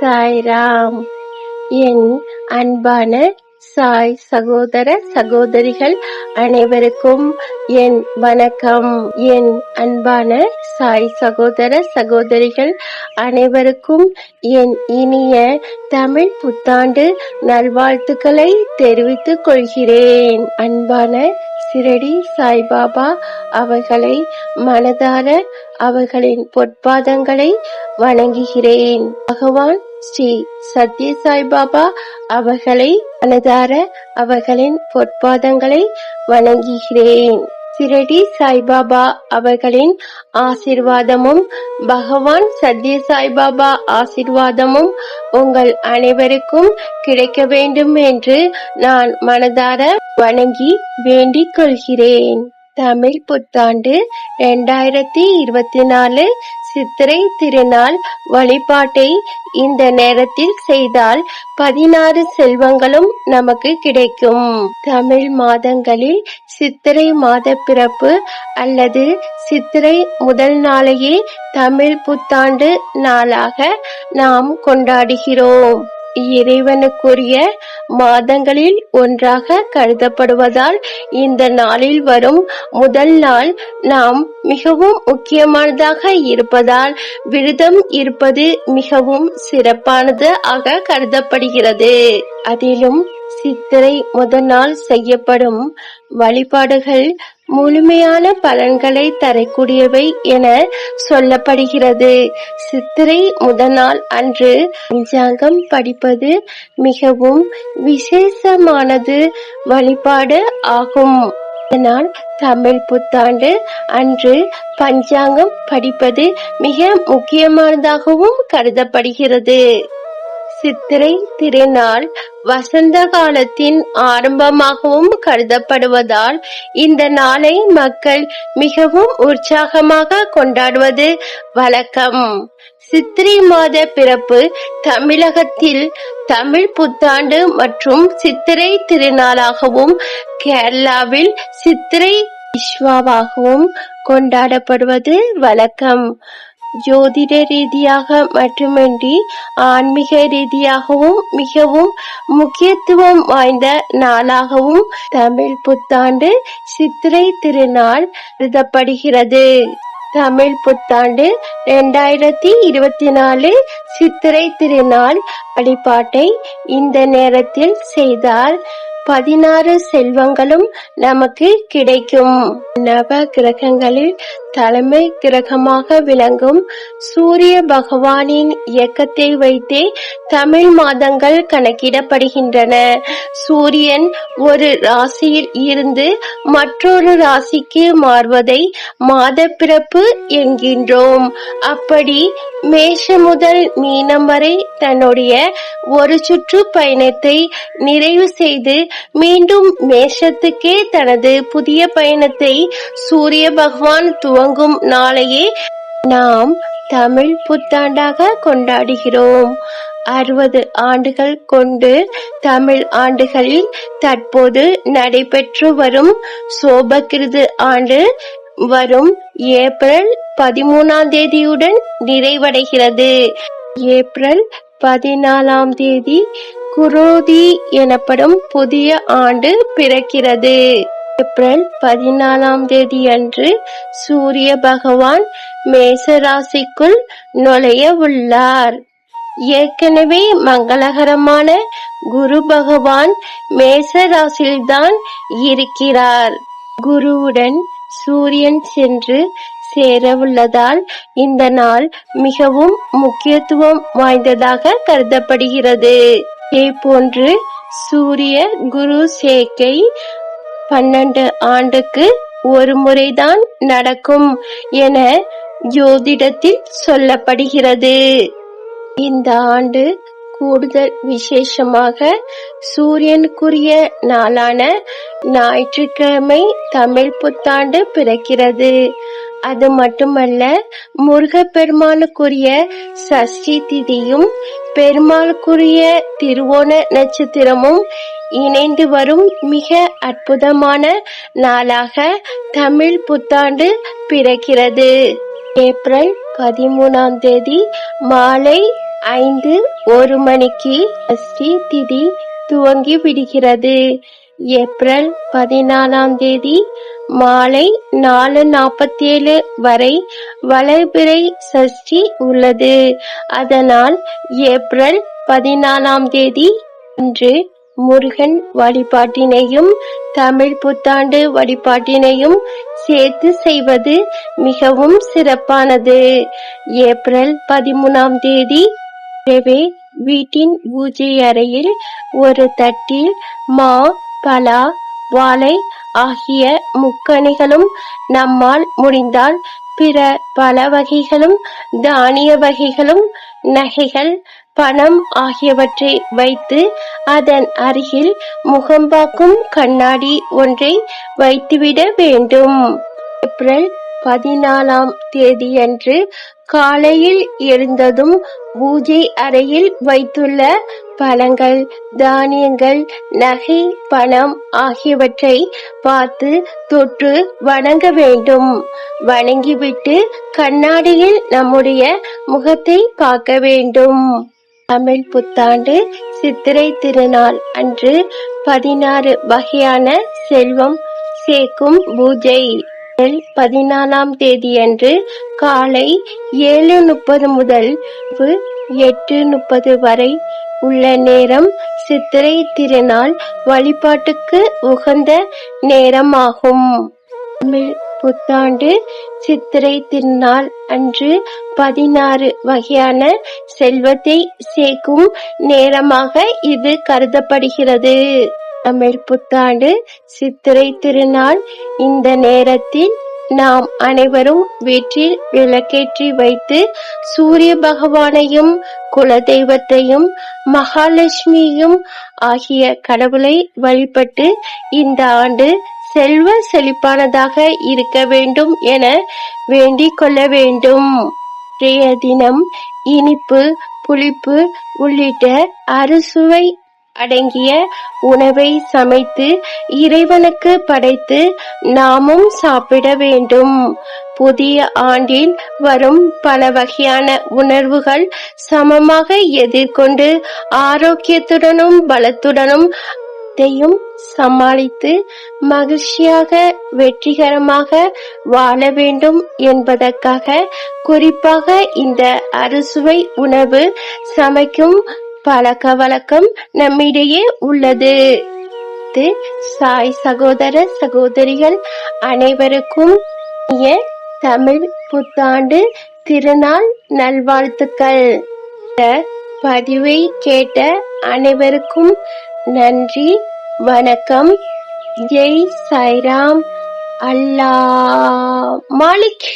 சாய்ராம். என் அன்பான சாய் சகோதர சகோதரிகள் அனைவருக்கும் என் வணக்கம். என் அன்பான சாய் சகோதர சகோதரிகள் அனைவருக்கும் என் இனிய தமிழ் புத்தாண்டு நல்வாழ்த்துக்களை தெரிவித்துக் கொள்கிறேன். அன்பான சிரடி சாய்பாபா அவர்களை மனதார அவர்களின் பொற்பாதங்களை வணங்குகிறேன். பகவான் ஸ்ரீ சத்ய சாய்பாபா அவர்களை மனதார அவர்களின் பொற்பாதங்களை வணங்குகிறேன். சிரடி சாய்பாபா அவர்களின் ஆசிர்வாதமும் பகவான் சத்ய சாய்பாபா ஆசிர்வாதமும் உங்கள் அனைவருக்கும் கிடைக்க வேண்டும் என்று நான் மனதார வணங்கி வேண்டிக் கொள்கிறேன். தமிழ் புத்தாண்டு இரண்டாயிரத்தி இருபத்தி நாலு சித்திரை திருநாள் வழிபாட்டை இந்த நேரத்தில் செய்தால் பதினாறு செல்வங்களும் நமக்கு கிடைக்கும். தமிழ் மாதங்களில் சித்திரை மாத பிறப்பு அல்லது சித்திரை முதல் நாளையே தமிழ் புத்தாண்டு நாளாக நாம் கொண்டாடுகிறோம். இறைவனுக்குரிய மாதங்களில் ஒன்றாக கருதப்படுவதால் இந்த நாளில் வரும் முதல் நாள் நாம் மிகவும் முக்கியமானதாக இருப்பதால் விரதம் இருப்பது மிகவும் சிறப்பானது ஆக கருதப்படுகிறது. அதிலும் சித்திரை முதல் நாள் செய்யப்படும் வழிபாடுகள் முழுமையான பலன்களை தரக்கூடியவை என சொல்லப்படுகிறது. சித்திரை முதல் நாள் அன்று பஞ்சாங்கம் படிப்பது மிகவும் விசேஷமானது வழிபாடு ஆகும். இதனால் தமிழ் புத்தாண்டு அன்று பஞ்சாங்கம் படிப்பது மிக முக்கியமானதாகவும் கருதப்படுகிறது. சித்திரை திருநாள் வசந்த காலத்தின் ஆரம்பமாகவும் கருதப்படுவதால் இந்த நாளை மக்கள் மிகவும் உற்சாகமாக கொண்டாடுவது வழக்கம். சித்திரை மாத பிறப்பு தமிழகத்தில் தமிழ் புத்தாண்டு மற்றும் சித்திரை திருநாளாகவும் கேரளாவில் சித்திரை விஸ்வாவாகவும் கொண்டாடப்படுவது வழக்கம். ஜோதிட ரீதியாக மட்டுமின்றி ஆன்மீக ரீதியாகவும் மிகவும் முக்கியத்துவம் வாய்ந்த நாளாகவும் தமிழ் புத்தாண்டு சித்திரை திருநாள் கருதப்படுகிறது. தமிழ் புத்தாண்டு இரண்டாயிரத்தி இருபத்தி நாலு சித்திரை திருநாள் வழிபாட்டை இந்த நேரத்தில் செய்தால் பதினாறு செல்வங்களும் நமக்கு கிடைக்கும். நவ கிரகங்களில் தலைமை கிரகமாக விளங்கும் சூரிய பகவானின் இயக்கத்தை வைத்தே தமிழ் மாதங்கள் கணக்கிடப்படுகின்றன. சூரியன் ஒரு ராசியில் இருந்து மற்றொரு ராசிக்கு மாறுவதை மாத பிறப்பு என்கின்றோம். அப்படி மேஷ முதல் மீனம் வரை தன்னுடைய ஒரு சுற்று பயணத்தை நிறைவு செய்து மீண்டும் மேஷத்துக்கே தனது புதிய பயணத்தை சூரிய பகவான் துவங்கும் நாளையே நாம் தமிழ் புத்தாண்டாக கொண்டாடுகிறோம். அறுபது ஆண்டுகள் கொண்டு தமிழ் ஆண்டுகளில் தற்போது நடைபெற்று வரும் சோபகிருது ஆண்டு வரும் ஏப்ரல் பதிமூணாம் தேதியுடன் நிறைவடைகிறது. ஏப்ரல் பதினாலாம் தேதி குரோதி எனப்படும் புதிய ஆண்டு பிறக்கிறது. ஏப்ரல் பதினாலாம் தேதி அன்று சூரிய பகவான் மேசராசிக்குள் நுழைய உள்ளார். ஏற்கனவே மங்களகரமான குரு பகவான் மேசராசியில்தான் இருக்கிறார். குருவுடன் சூரியன் சென்று சேரவுள்ளதால் இந்த நாள் மிகவும் முக்கியத்துவம் வாய்ந்ததாக கருதப்படுகிறது. இதே போன்று சூரிய குரு சேர்க்கை பன்னெண்டு ஆண்டுக்கு ஒரு முறைதான் நடக்கும் என ஜோதிடத்தில் சொல்லப்படுகிறது. இந்த ஆண்டு கூடுதல் விசேஷமாக சூரியனுக்குரிய நாளான ஞாயிற்றுக்கிழமை தமிழ் புத்தாண்டு பிறக்கிறது. அது மட்டுமல்ல முருகப்பெருமானுக்குரிய சஷ்டி திதியும் பெருமாளுக்குரிய திருவோண நட்சத்திரமும் இணைந்து வரும் மிக அற்புதமான நாளாக தமிழ் புத்தாண்டு பிறக்கிறது. ஏப்ரல் பதிமூணாம் தேதி மாலை ஐந்து ஒரு மணிக்கு சஷ்டி திதி துவங்கி விடுகிறது. ஏப்ரல் பதினாலாம் தேதி மாலை நாலு நாற்பத்தேழு வரை வளர்பிறை சஷ்டி உள்ளது. அதனால் ஏப்ரல் பதினாலாம் தேதி அன்று முருகன் வழிபாட்டினையும் தமிழ் புத்தாண்டு வழிபாட்டினையும் சேர்த்து செய்வது மிகவும் சிறப்பானது. ஏப்ரல் பதிமூணாம் தேதி வீட்டின் பூஜை அறையில் ஒரு தட்டில் மா பலா வாழை ஆகிய முக்கணிகளும் நம்மால் முடிந்தால் பிற பல வகைகளும் தானிய வகைகளும் நகைகள் பணம் ஆகியவற்றை வைத்து அதன் அருகில் முகம்பாக்கும் கண்ணாடி ஒன்றை வைத்துவிட வேண்டும். ஏப்ரல் பதினாலாம் தேதியன்று காலையில் எழுந்ததும் பூஜை அறையில் வைத்துள்ள பழங்கள் தானியங்கள் நகை பணம் ஆகியவற்றை பார்த்து தொற்று வணங்க வேண்டும். வணங்கிவிட்டு கண்ணாடியில் நம்முடைய முகத்தை பார்க்க வேண்டும். தமிழ் புத்தாண்டு சித்திரை திருநாள் அன்று பதினாறு வகையான செல்வம் சேர்க்கும் பூஜை. ஏப்ரல் பதினாலாம் தேதியன்று காலை ஏழு முப்பது முதல் எட்டு முப்பது வரை உள்ள நேரம் சித்திரை திருநாள் வழிபாட்டுக்கு உகந்த நேரமாகும். தமிழ் புத்தாண்டு சித்திரை திருநாள் அன்று பதினாறு வகையான செல்வத்தை சேர்க்கும் நேரமாக இது கருதப்படுகிறது. தமிழ் புத்தாண்டு சித்திரை திருநாள். இந்த நேரத்தில் நாம் அனைவரும் வீட்டில் விளக்கேற்றி வைத்து சூரிய பகவானையும் குலதெய்வத்தையும் மகாலட்சுமியும் ஆகிய கடவுளை வழிபட்டு இந்த ஆண்டு செல்வ செழிப்பானதாக இருக்க வேண்டும் என வேண்டிக் கொள்ள வேண்டும். இன்றைய தினம் இனிப்பு புளிப்பு உள்ளிட்ட அறுசுவை அடங்கிய உணவை சமைத்து இறைவனுக்கு படைத்து நாமும் சாப்பிட வேண்டும். புதிய ஆண்டில் வரும் பல வகையான உணர்வுகள் சமமாக எதிர்கொண்டு ஆரோக்கியத்துடனும் பலத்துடனும் அதையும் சமாளித்து மகிழ்ச்சியாக வெற்றிகரமாக வாழ வேண்டும் என்பதற்காக குறிப்பாக இந்த அறுசுவை உணவு சமைக்கும் பழக்க வழக்கம் நம்மிடையே உள்ளது. இது சாய் சகோதர சகோதரிகள் அனைவருக்கும் தமிழ் புத்தாண்டு திருநாள் நல்வாழ்த்துக்கள். பதிவை கேட்ட அனைவருக்கும் நன்றி வணக்கம். ஜெய் சாய்ராம். அல்லா மாலிக்.